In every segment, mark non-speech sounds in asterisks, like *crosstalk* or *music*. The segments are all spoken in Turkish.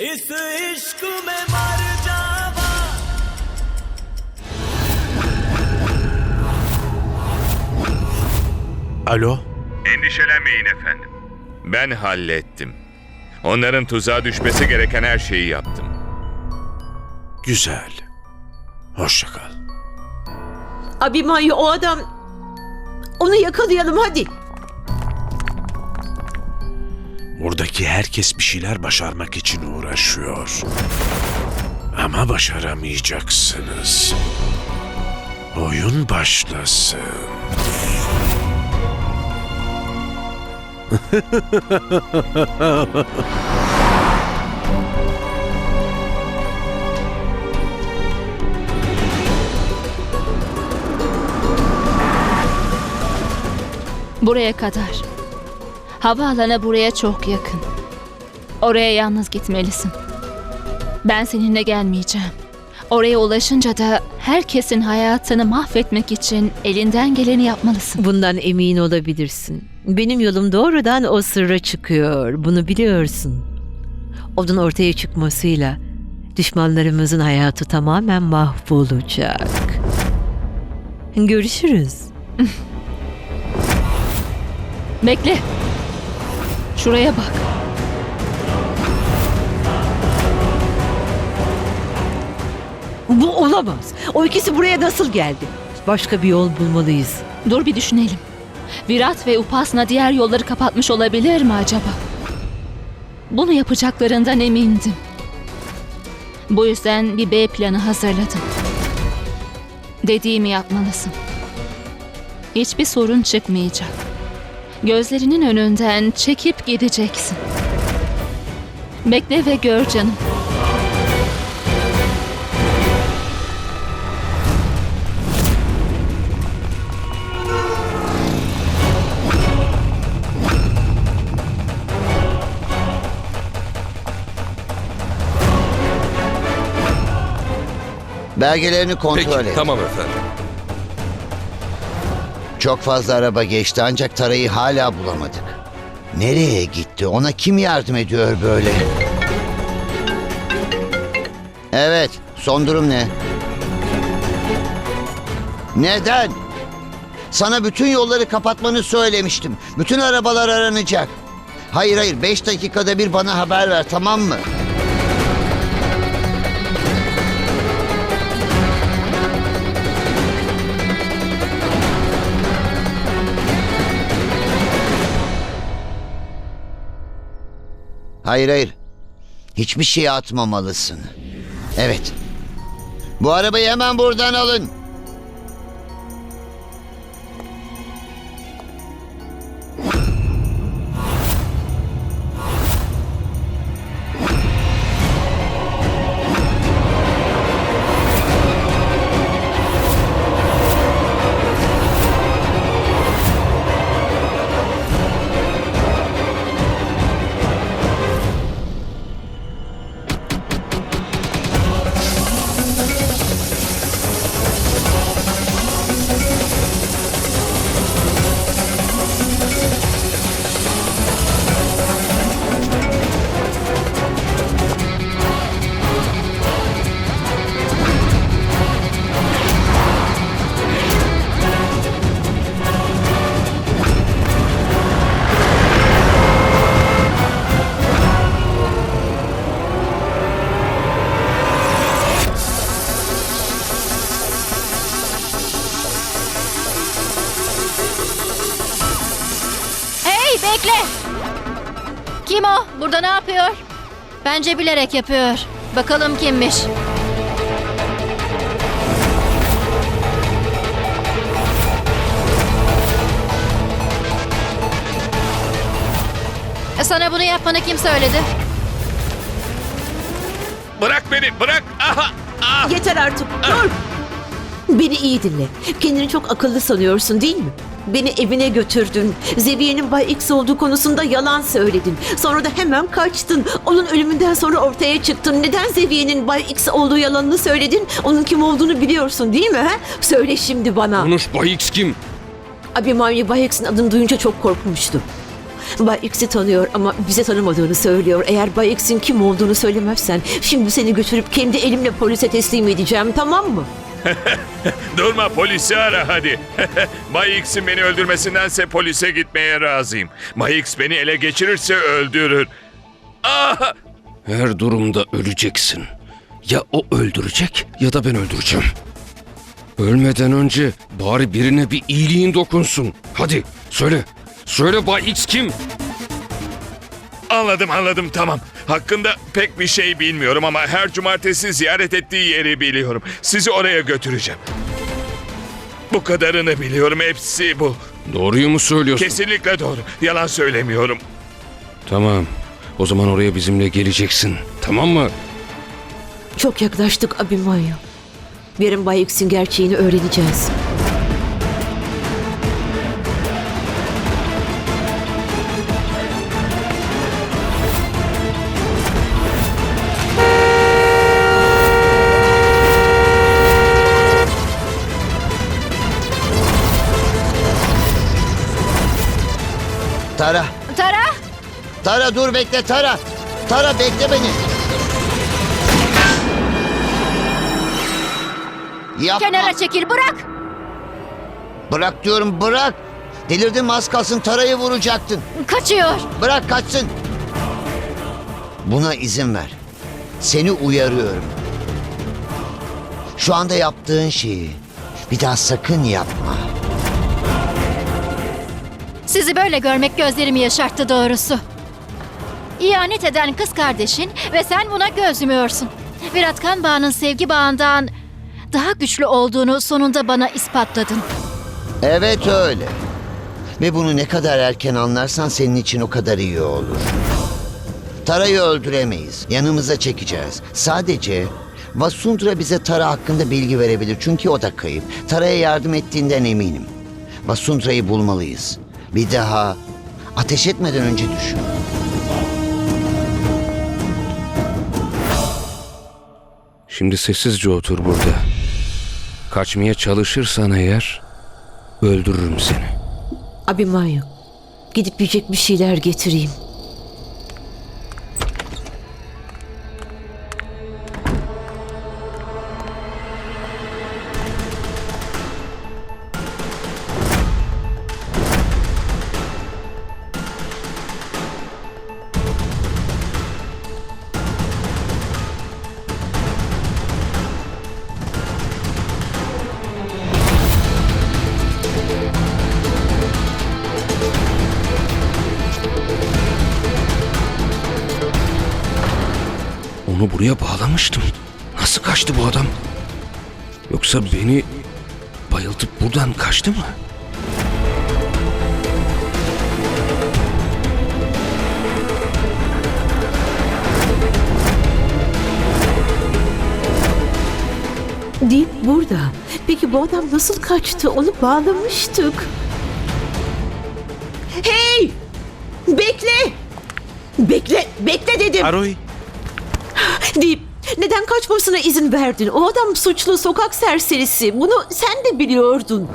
इस इश्क में मर जावा Alo? Endişelenmeyin efendim. Ben hallettim. Onların tuzağa düşmesi gereken her şeyi yaptım. Güzel. Hoşça kal. Abimanyu o adam... Onu yakalayalım hadi. Buradaki herkes bir şeyler başarmak için uğraşıyor. Ama başaramayacaksınız. Oyun başlasın. Buraya kadar. Havaalanı buraya çok yakın. Oraya yalnız gitmelisin. Ben seninle gelmeyeceğim. Oraya ulaşınca da herkesin hayatını mahvetmek için elinden geleni yapmalısın. Bundan emin olabilirsin. Benim yolum doğrudan o sırra çıkıyor. Bunu biliyorsun. Onun ortaya çıkmasıyla düşmanlarımızın hayatı tamamen mahvolacak. Görüşürüz. Bekle. Şuraya bak. Bu olamaz. O ikisi buraya nasıl geldi? Başka bir yol bulmalıyız. Dur bir düşünelim. Virat ve Upasna diğer yolları kapatmış olabilir mi acaba? Bunu yapacaklarından emindim. Bu yüzden bir B planı hazırladım. Dediğimi yapmalısın. Hiçbir sorun çıkmayacak. Gözlerinin önünden çekip gideceksin. Bekle ve gör canım. Belgelerini kontrol Peki, et. tamam efendim. Çok fazla araba geçti ancak Tara'yı hala bulamadık. Nereye gitti? Ona kim yardım ediyor böyle? Evet, son durum ne? Neden? Sana bütün yolları kapatmanı söylemiştim. Bütün arabalar aranacak. Hayır hayır, beş dakikada bir bana haber ver tamam mı? Hayır hayır. Hiçbir şey atmamalısın. Evet. Bu arabayı hemen buradan alın. Kim o? Burada ne yapıyor? Bence bilerek yapıyor. Bakalım kimmiş? E, Sana bunu yapmanı kim söyledi? Bırak beni, bırak! Aha! Ah! Yeter artık. Dur. Beni iyi dinle. Kendini çok akıllı sanıyorsun değil mi? Beni evine götürdün. Zeviye'nin Bay X olduğu konusunda yalan söyledin. Sonra da hemen kaçtın. Onun ölümünden sonra ortaya çıktın. Neden Zeviye'nin Bay X olduğu yalanını söyledin? Onun kim olduğunu biliyorsun değil mi? He? Söyle şimdi bana. Konuş Bay X kim? Abimanyu Bay X'in adını duyunca çok korkmuştu. Bay X'i tanıyor ama bize tanımadığını söylüyor. Eğer Bay X'in kim olduğunu söylemezsen şimdi seni götürüp kendi elimle polise teslim edeceğim tamam mı? *laughs* Durma polisi ara hadi. *laughs* Bay X'in beni öldürmesindense polise gitmeye razıyım. Bay X beni ele geçirirse öldürür. Ah! Her durumda öleceksin. Ya o öldürecek ya da ben öldüreceğim. Ölmeden önce bari birine bir iyiliğin dokunsun. Hadi söyle. Söyle Bay X kim? Anladım anladım tamam. Hakkında pek bir şey bilmiyorum ama her cumartesi ziyaret ettiği yeri biliyorum. Sizi oraya götüreceğim. Bu kadarını biliyorum hepsi bu. Doğruyu mu söylüyorsun? Kesinlikle doğru. Yalan söylemiyorum. Tamam. O zaman oraya bizimle geleceksin. Tamam mı? Çok yaklaştık Abimayo. Yarın Bay X'in gerçeğini öğreneceğiz. Tara, Tara! Tara dur bekle Tara. Tara bekle beni. Yapma. Kenara çekil bırak! Bırak diyorum bırak. Delirdin mi az kalsın Tara'yı vuracaktın. Kaçıyor. Bırak kaçsın. Buna izin ver. Seni uyarıyorum. Şu anda yaptığın şeyi bir daha sakın yapma. Sizi böyle görmek gözlerimi yaşarttı doğrusu. İhanet eden kız kardeşin ve sen buna göz yumuyorsun. Virat Kan bağının sevgi bağından daha güçlü olduğunu sonunda bana ispatladın. Evet öyle. Ve bunu ne kadar erken anlarsan senin için o kadar iyi olur. Tara'yı öldüremeyiz. Yanımıza çekeceğiz. Sadece Vasundra bize Tara hakkında bilgi verebilir. Çünkü o da kayıp. Tara'ya yardım ettiğinden eminim. Vasundra'yı bulmalıyız. Bir daha ateş etmeden önce düşün. Şimdi sessizce otur burada. Kaçmaya çalışırsan eğer öldürürüm seni. Abimayo, gidip yiyecek bir şeyler getireyim. Onu buraya bağlamıştım. Nasıl kaçtı bu adam? Yoksa beni bayıltıp buradan kaçtı mı? Deyip burada. Peki bu adam nasıl kaçtı? Onu bağlamıştık. Hey! Bekle! Bekle, bekle dedim. Aroy, Deyip neden kaçmasına izin verdin? O adam suçlu, sokak serserisi. Bunu sen de biliyordun.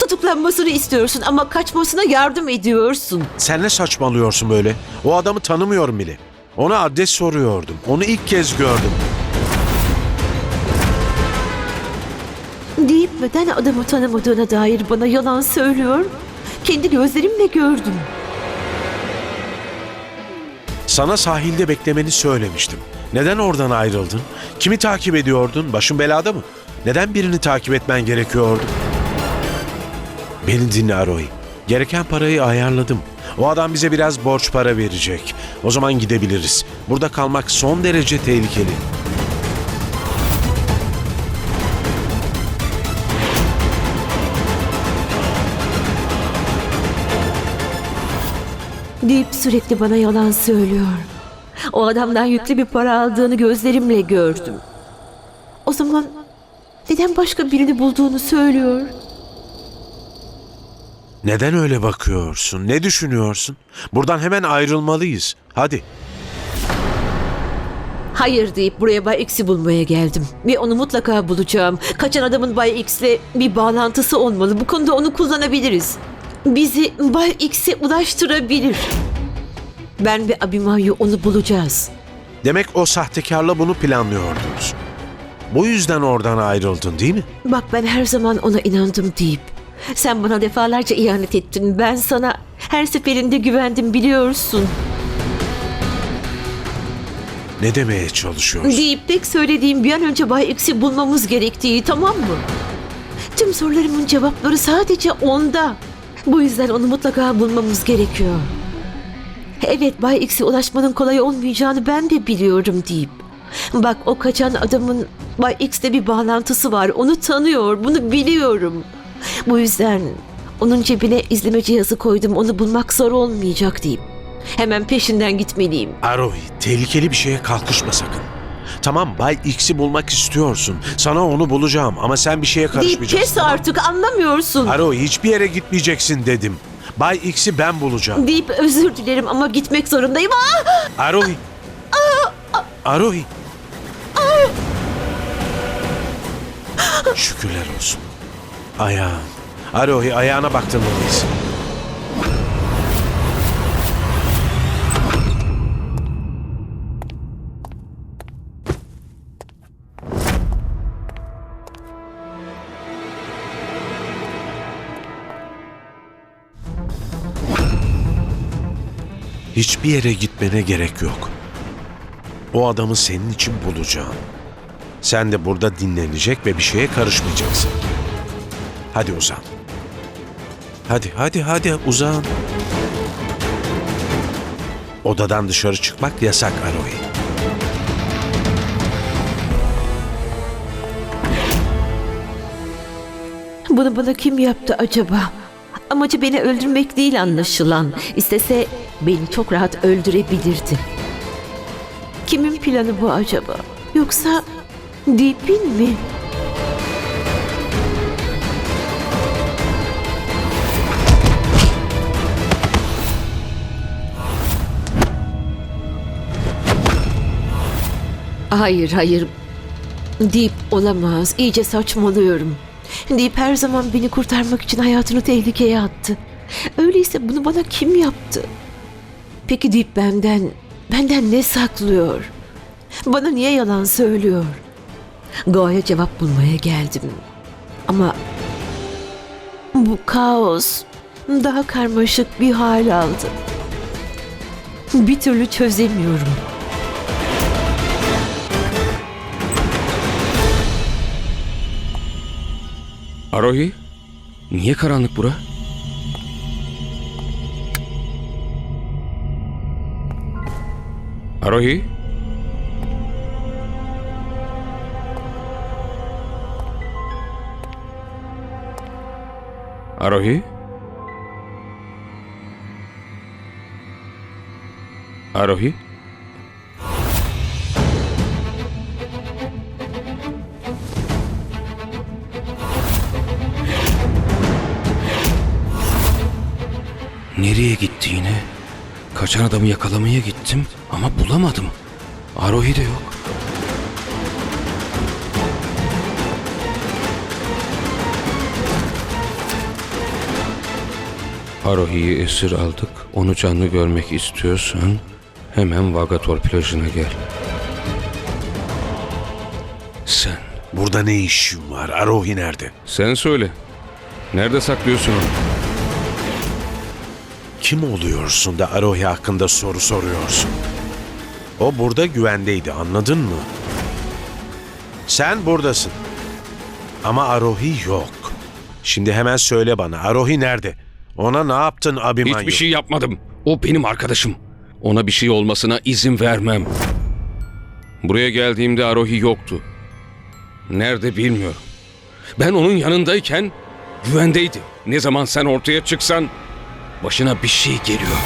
Tutuklanmasını istiyorsun ama kaçmasına yardım ediyorsun. sen ne saçmalıyorsun böyle? O adamı tanımıyorum bile. Ona adres soruyordum. Onu ilk kez gördüm. Deyip neden adamı tanımadığına dair bana yalan söylüyor? Kendi gözlerimle gördüm. Sana sahilde beklemeni söylemiştim. Neden oradan ayrıldın? Kimi takip ediyordun? Başın belada mı? Neden birini takip etmen gerekiyordu? Beni dinle Aroy. Gereken parayı ayarladım. O adam bize biraz borç para verecek. O zaman gidebiliriz. Burada kalmak son derece tehlikeli. Deyip sürekli bana yalan söylüyor. O adamdan yüklü bir para aldığını gözlerimle gördüm. O zaman neden başka birini bulduğunu söylüyor? Neden öyle bakıyorsun? Ne düşünüyorsun? Buradan hemen ayrılmalıyız. Hadi. Hayır deyip buraya Bay X'i bulmaya geldim. Ve onu mutlaka bulacağım. Kaçan adamın Bay X'le bir bağlantısı olmalı. Bu konuda onu kullanabiliriz. Bizi Bay X'e ulaştırabilir. Ben ve Abimanyu onu bulacağız. Demek o sahtekarla bunu planlıyordunuz. Bu yüzden oradan ayrıldın değil mi? Bak ben her zaman ona inandım deyip. Sen bana defalarca ihanet ettin. Ben sana her seferinde güvendim biliyorsun. Ne demeye çalışıyorsun? Deyip tek söylediğim bir an önce Bay X'i bulmamız gerektiği tamam mı? Tüm sorularımın cevapları sadece onda. Bu yüzden onu mutlaka bulmamız gerekiyor. Evet Bay X'e ulaşmanın kolay olmayacağını ben de biliyorum deyip. Bak o kaçan adamın Bay X'le bir bağlantısı var. Onu tanıyor. Bunu biliyorum. Bu yüzden onun cebine izleme cihazı koydum. Onu bulmak zor olmayacak deyip. Hemen peşinden gitmeliyim. Arohi, tehlikeli bir şeye kalkışma sakın. Tamam Bay X'i bulmak istiyorsun. Sana onu bulacağım ama sen bir şeye karışmayacaksın. kes artık anlamıyorsun. Arohi hiçbir yere gitmeyeceksin dedim. Bay X'i ben bulacağım. deyip özür dilerim ama gitmek zorundayım. Arohi. Arohi. Şükürler olsun. Ayağın. Arohi ayağına baktırmalıyız. Hiçbir yere gitmene gerek yok. O adamı senin için bulacağım. Sen de burada dinlenecek ve bir şeye karışmayacaksın. Hadi uzan. Hadi hadi hadi uzan. Odadan dışarı çıkmak yasak Arohi. Bunu bana kim yaptı acaba? Amacı beni öldürmek değil anlaşılan. İstese beni çok rahat öldürebilirdi. Kimin planı bu acaba? Yoksa Deep'in mi? Hayır hayır. Deep olamaz. İyice saçmalıyorum. Deep her zaman beni kurtarmak için hayatını tehlikeye attı. Öyleyse bunu bana kim yaptı? Peki Deep benden, benden ne saklıyor? Bana niye yalan söylüyor? Goa'ya cevap bulmaya geldim. Ama bu kaos daha karmaşık bir hal aldı. Bir türlü çözemiyorum. Arohi? Niye karanlık bura? Arohi? Arohi? Arohi? Kaçan adamı yakalamaya gittim ama bulamadım. Arohi de yok. Arohi'yi esir aldık. Onu canlı görmek istiyorsan hemen Vagator plajına gel. Sen, Burada ne işin var? Arohi nerede? sen söyle. Nerede saklıyorsun onu? Kim oluyorsun da Arohi hakkında soru soruyorsun? O burada güvendeydi anladın mı? Sen buradasın. Ama Arohi yok. Şimdi hemen söyle bana Arohi nerede? Ona ne yaptın Abimanyu? Hiçbir şey yapmadım. O benim arkadaşım. Ona bir şey olmasına izin vermem. Buraya geldiğimde Arohi yoktu. Nerede bilmiyorum. Ben onun yanındayken güvendeydi. Ne zaman sen ortaya çıksan başına bir şey geliyor.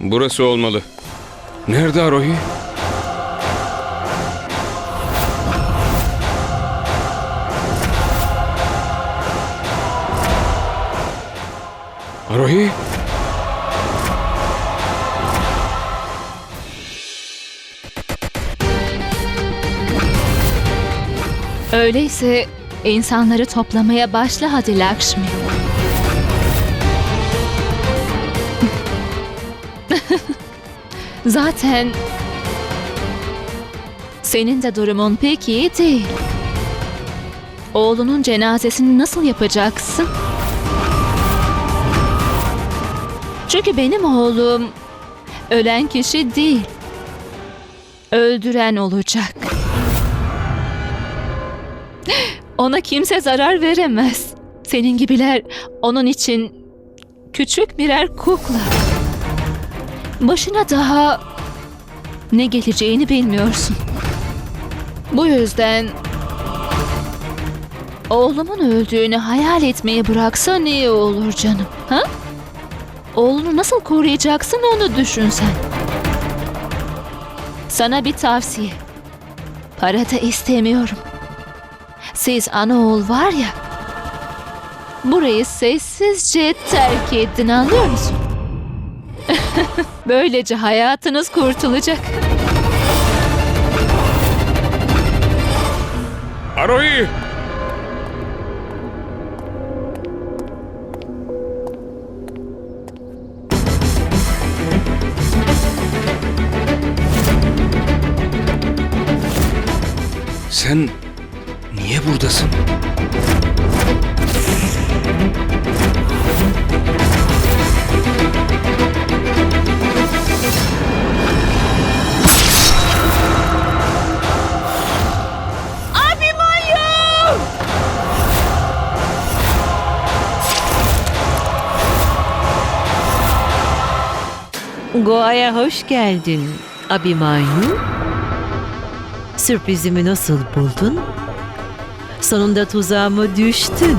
Burası olmalı. Nerede Arohi? Arohi? Öyleyse insanları toplamaya başla hadi Lakshmi. *laughs* Zaten senin de durumun pek iyi değil. Oğlunun cenazesini nasıl yapacaksın? Çünkü benim oğlum ölen kişi değil. Öldüren olacak. Ona kimse zarar veremez. Senin gibiler onun için küçük birer kukla. Başına daha ne geleceğini bilmiyorsun. Bu yüzden oğlumun öldüğünü hayal etmeyi bıraksan iyi olur canım. Ha? Oğlunu nasıl koruyacaksın onu düşün sen. Sana bir tavsiye. Para da istemiyorum. Siz ana oğul var ya. Burayı sessizce terk edin anlıyor musun? *laughs* Böylece hayatınız kurtulacak. Arohi! Sen niye buradasın? Goa'ya hoş geldin Abimanyu. Sürprizimi nasıl buldun? Sonunda tuzağıma düştün.